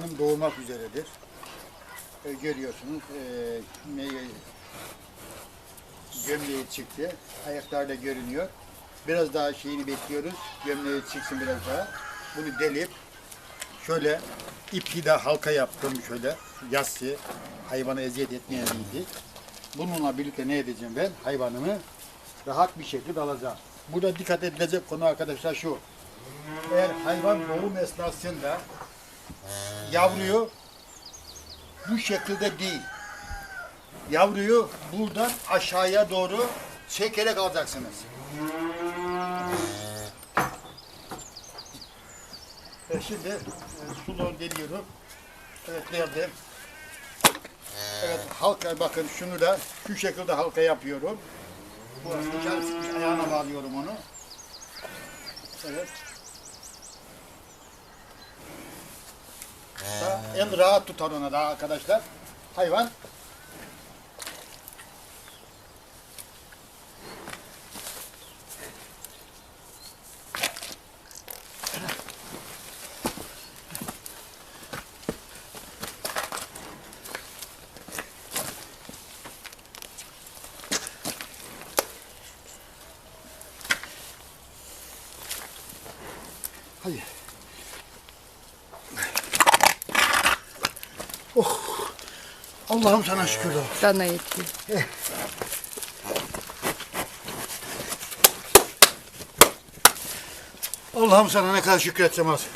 Hanım doğmak üzeredir. E, görüyorsunuz e, gömleği çıktı. Ayaklar da görünüyor. Biraz daha şeyini bekliyoruz. Gömleği çıksın biraz daha. Bunu delip şöyle ipi de halka yaptım şöyle yassı hayvana eziyet etmeyen iyiydi. Bununla birlikte ne edeceğim ben? Hayvanımı rahat bir şekilde alacağım. Burada dikkat edilecek konu arkadaşlar şu. Eğer hayvan doğum esnasında yavruyu bu şekilde değil. Yavruyu buradan aşağıya doğru çekerek alacaksınız. E şimdi e, sulu deliyorum. Evet verdim. Evet halka bakın şunu da şu şekilde halka yapıyorum. Burası dışarı çıkmış ayağına bağlıyorum onu. Evet. En rahat tutar ona da arkadaşlar. Hayvan. Hayır. Allah'ım sana şükür olsun. Bana yetti. Allah'ım sana ne kadar şükretsem az.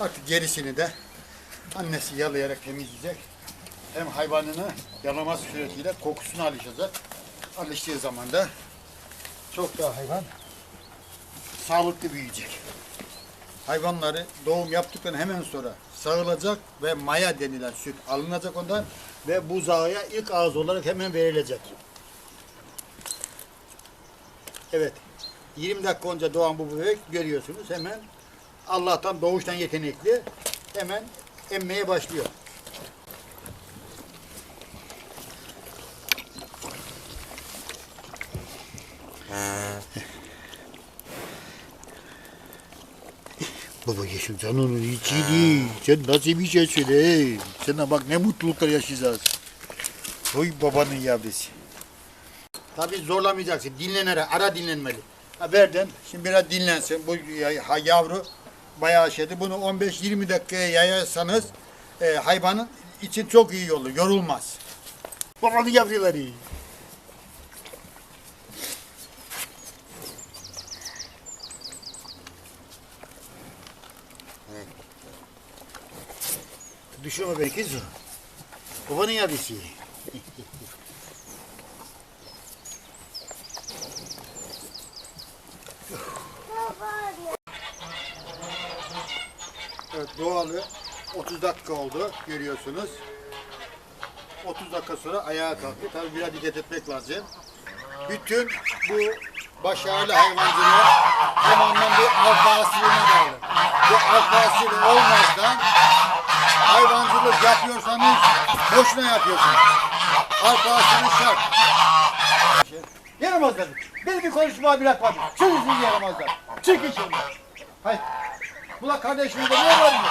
Artık gerisini de annesi yalayarak temizleyecek. Hem hayvanını yalaması suretiyle kokusuna alışacak. Alıştığı zaman da çok daha hayvan sağlıklı büyüyecek. Hayvanları doğum yaptıktan hemen sonra sağılacak ve maya denilen süt alınacak ondan ve buzağıya ilk ağız olarak hemen verilecek. Evet. 20 dakika önce doğan bu bebek görüyorsunuz hemen Allah'tan doğuştan yetenekli hemen emmeye başlıyor. Baba yaşım sen onun içiydi. Sen nasıl bir şeysin ey? Sana bak ne mutluluklar yaşayacağız. Oy babanın yavrusu. Tabii zorlamayacaksın. Dinlenerek, ara dinlenmeli. Ha verdin. Şimdi biraz dinlensin. Bu ya- yavru bayağı şeydi. Bunu 15-20 dakikaya yayarsanız e, hayvanın için çok iyi olur. Yorulmaz. Babanın yavruları. Düşürme beni kızım. Babanın yavrusu. Evet doğalı 30 dakika oldu görüyorsunuz. 30 dakika sonra ayağa kalktı. Tabii biraz dikkat etmek lazım. Bütün bu başarılı hayvancılığı tamamen bir alfa bağlı. Bu alfa asili yapıyorsanız boşuna yapıyorsunuz. Asili şart. Yaramazlar. Beni bir konuşma bırakmadı. Şunu siz yaramazlar. Çıkın şimdi. Hayır. Bula kardeşimde ne var mı?